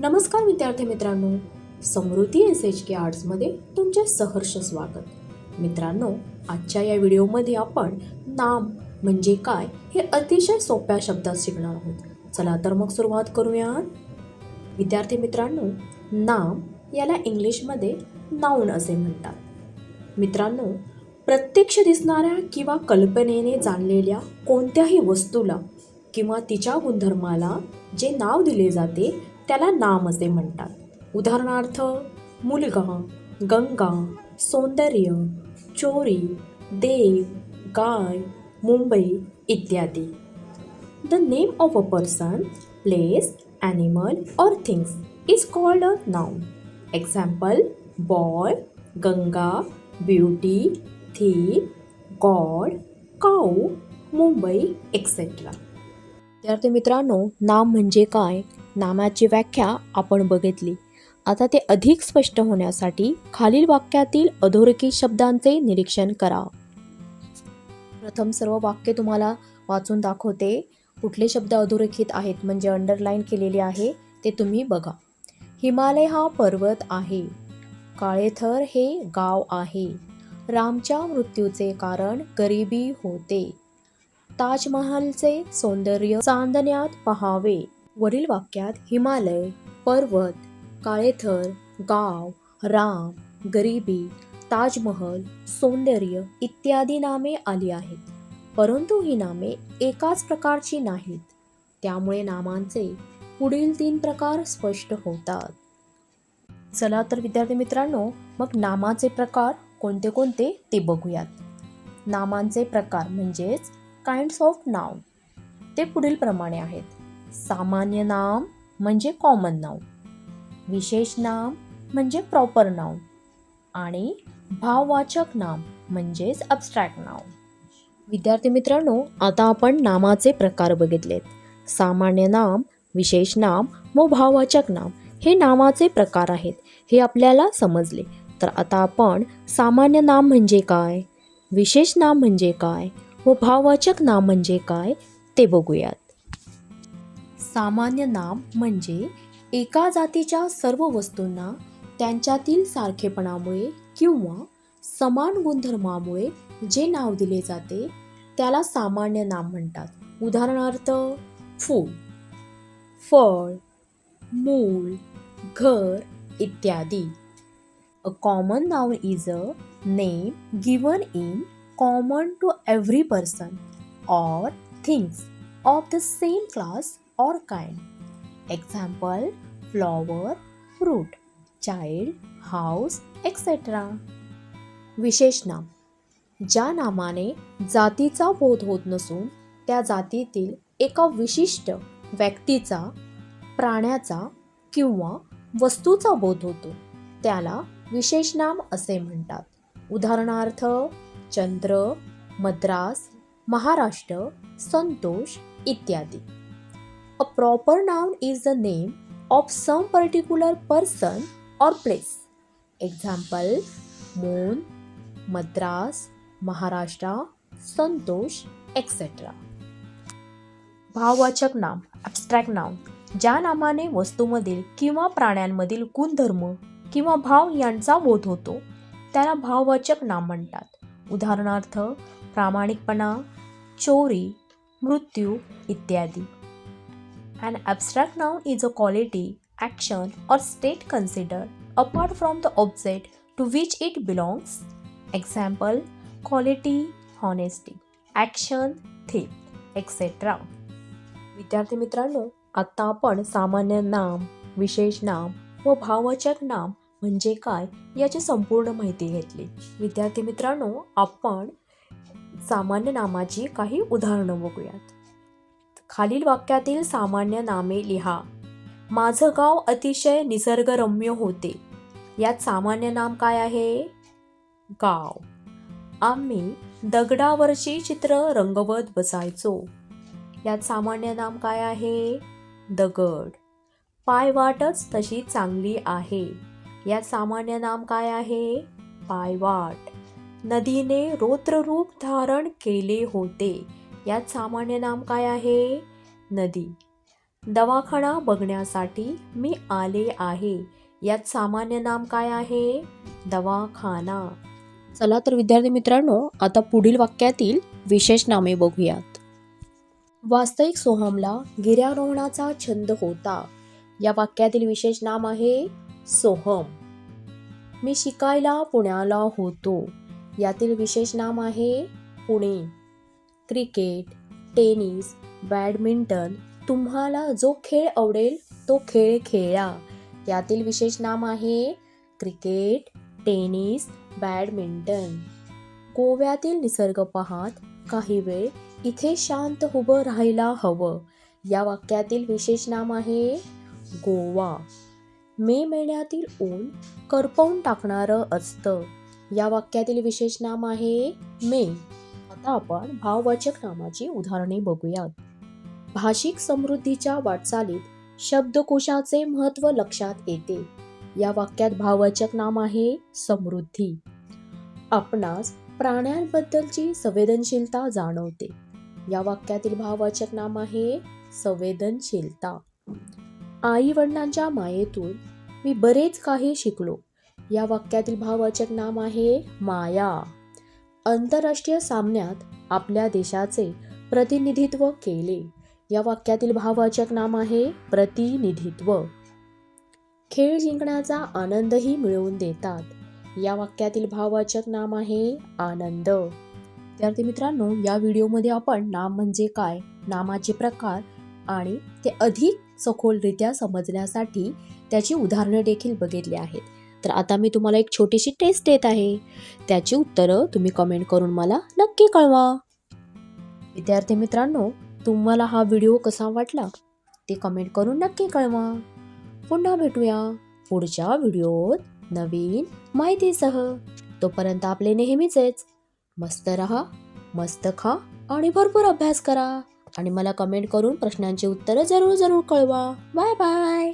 नमस्कार विद्यार्थी मित्रांनो. समृद्धी एस एच के आर्ट्समध्ये तुमचे सहर्ष स्वागत. मित्रांनो आजच्या या व्हिडिओमध्ये आपण नाम म्हणजे काय हे अतिशय सोप्या शब्दात शिकणार आहोत. चला तर मग सुरुवात करूया विद्यार्थी मित्रांनो नाम याला इंग्लिशमध्ये नाऊन असे म्हणतात. मित्रांनो प्रत्यक्ष दिसणाऱ्या किंवा कल्पनेने जाणलेल्या कोणत्याही वस्तूला किंवा तिच्या गुणधर्माला जे नाव दिले जाते त्याला नाम असे म्हणतात. उदाहरणार्थ मुलगा गंगा सौंदर्य चोरी देव गाय मुंबई इत्यादी. The name of a person place animal or things is called a noun example boy Ganga beauty the god cow Mumbai etcetera विद्यार्थी मित्रांनो नाम म्हणजे काय? नामाची व्याख्या आपण बघितली. आता ते अधिक स्पष्ट होण्यासाठी खालील वाक्यातील अधोरेखित शब्दांचे निरीक्षण करा. प्रथम सर्व वाक्य तुम्हाला वाचून दाखवते. कुठले शब्द अधोरेखित आहेत म्हणजे अंडरलाईन केलेले आहे ते तुम्ही बघा. हिमालय हा पर्वत आहे. काळेथर हे गाव आहे. रामच्या मृत्यूचे कारण गरिबी होते. ताजमहालचे सौंदर्य चांदण्यात पहावे. वरील वाक्यात हिमालय पर्वत काळेथर गाव राम गरिबी ताजमहल सौंदर्य इत्यादी नामे आली आहेत. परंतु ही नामे एकाच प्रकारची नाहीत. त्यामुळे नामांचे पुढील तीन प्रकार स्पष्ट होतात. चला तर विद्यार्थी मित्रांनो मग नामाचे प्रकार कोणते कोणते ते बघूयात. नामांचे प्रकार म्हणजेच काइंड्स ऑफ नाव ते पुढील प्रमाणे आहेत. सामान्य नाम म्हणजे कॉमन नाव विशेष नाम म्हणजे प्रॉपर नाव आणि भाववाचक नाम म्हणजेच अबस्ट्रॅक्ट नाव विद्यार्थी मित्रांनो आता आपण नामाचे प्रकार बघितलेत. सामान्य नाम विशेष नाम व भाववाचक नाम हे नामाचे प्रकार आहेत. हे आपल्याला समजले. तर आता आपण सामान्य नाम म्हणजे काय? विशेष नाम म्हणजे काय? व भाववाचक नाम म्हणजे काय ते बघूयात. सामान्य नाम म्हणजे एका जातीच्या सर्व वस्तूंना त्यांच्यातील सारखेपणामुळे किंवा समान गुणधर्मामुळे जे नाव दिले जाते त्याला सामान्य नाम म्हणतात. उदाहरणार्थ फूल फळ मूल घर इत्यादी. A common noun is a name given in common to every person or things of the same class or kind. Example flower, fruit, child, house, etc. विशेष नाम ज्या नामाने जातीचा बोध होत नसून त्या जातीतील एका विशिष्ट व्यक्तीचा प्राण्याचा किंवा वस्तूचा बोध होतो त्याला विशेष नाम असे म्हणतात उदाहरणार्थ चंद्र मद्रास महाराष्ट्र संतोष इत्यादी. A proper noun is the name of some particular person or place example moon Madras Maharashtra Santosh etcetera भाववाचक नाम ॲबस्ट्रॅक्ट नाम ज्या नामाने वस्तूमधील किंवा प्राण्यांमधील गुणधर्म किंवा भाव यांचा बोध होतो त्याला भाववाचक नाम म्हणतात. उदाहरणार्थ प्रामाणिकपणा चोरी मृत्यू इत्यादी. And abstract noun is a quality action or state consider apart from the object to which it belongs example quality honesty action thief etcetera विद्यार्थी मित्रांनो आत्ता आपण सामान्य नाम विशेष नाम व भावचक नाम म्हणजे काय याची संपूर्ण माहिती घेतली. विद्यार्थी मित्रांनो आपण सामान्य नामाची काही उदाहरणं बघूयात. खालील वाक्यातील सामान्य नामे लिहा. माझं गाव अतिशय निसर्गरम्य होते. यात सामान्य नाम काय आहे? गाव. आम्ही दगडावरची चित्र रंगवत बसायचो. यात सामान्य नाम काय आहे? दगड. पायवाटच तशी चांगली आहे. यात सामान्य नाम काय आहे? पायवाट. नदीने रोत्ररूप धारण केले होते. यात सामान्य नाम काय आहे? नदी. दवाखाना बघण्यासाठी मी आले आहे. यात सामान्य नाम काय आहे? दवाखाना. चला तर विद्यार्थी मित्रांनो आता पुढील वाक्यातील विशेष नामे बघूयात. वास्तविक सोहमला गिर्यारोहणाचा छंद होता. या वाक्यातील विशेष नाम आहे सोहम. मी शिकायला पुण्याला होतो. यातील विशेष नाम आहे पुणे. क्रिकेट टेनिस बॅडमिंटन तुम्हाला जो खेळ आवडेल तो खेळ खेळा. यातील विशेष नाम आहे क्रिकेट टेनिस बॅडमिंटन. गोव्यातील निसर्ग पाहत काही वेळ इथे शांत उभं राहायला हवं. या वाक्यातील विशेष नाम आहे गोवा. मे महिन्यातील ऊन करपवून टाकणारं असतं. या वाक्यातील विशेष नाम आहे मे. आता आपण भाववाचक नामाची उदाहरणे बघूयात. भाषिक समृद्धीच्या वाटचालीत शब्दकोशाचे महत्त्व लक्षात येते. या वाक्यात भाववाचक नाम आहे समृद्धी. आपणास प्राण्यांबद्दलची संवेदनशीलता जाणवते. या वाक्यातील भाववाचक नाम आहे संवेदनशीलता. आई वडिलांच्या मायेतून मी बरेच काही शिकलो. या वाक्यातील भाववाचक नाम आहे माया. आंतरराष्ट्रीय सामन्यात आपल्या देशाचे प्रतिनिधित्व केले. या वाक्यातील भाववाचक नाम आहे प्रतिनिधित्व. खेळ जिंकण्याचा आनंदही मिळवून देतात. या वाक्यातील भाववाचक नाम आहे आनंद. विद्यार्थी मित्रांनो या व्हिडिओमध्ये आपण नाम म्हणजे काय नामाचे प्रकार आणि ते अधिक सखोलरित्या समजण्यासाठी त्याची उदाहरणं देखील बघितली आहेत. तर आता मी तुम्हाला एक छोटीशी टेस्ट देत आहे. त्याची उत्तरं तुम्ही कमेंट करून मला नक्की कळवा. विद्यार्थी मित्रांनो तुम्हाला हा व्हिडिओ कसा वाटला? ते कमेंट करून नक्की कळवा. पुन्हा भेटूया पुढच्या व्हिडिओत नवीन माहितीसह. तोपर्यंत आपले नेहमीचेच मस्त रहा मस्त खा आणि भरपूर अभ्यास करा. आणि मला कमेंट करून प्रश्नांची उत्तरं जरूर जरूर कळवा. Bye bye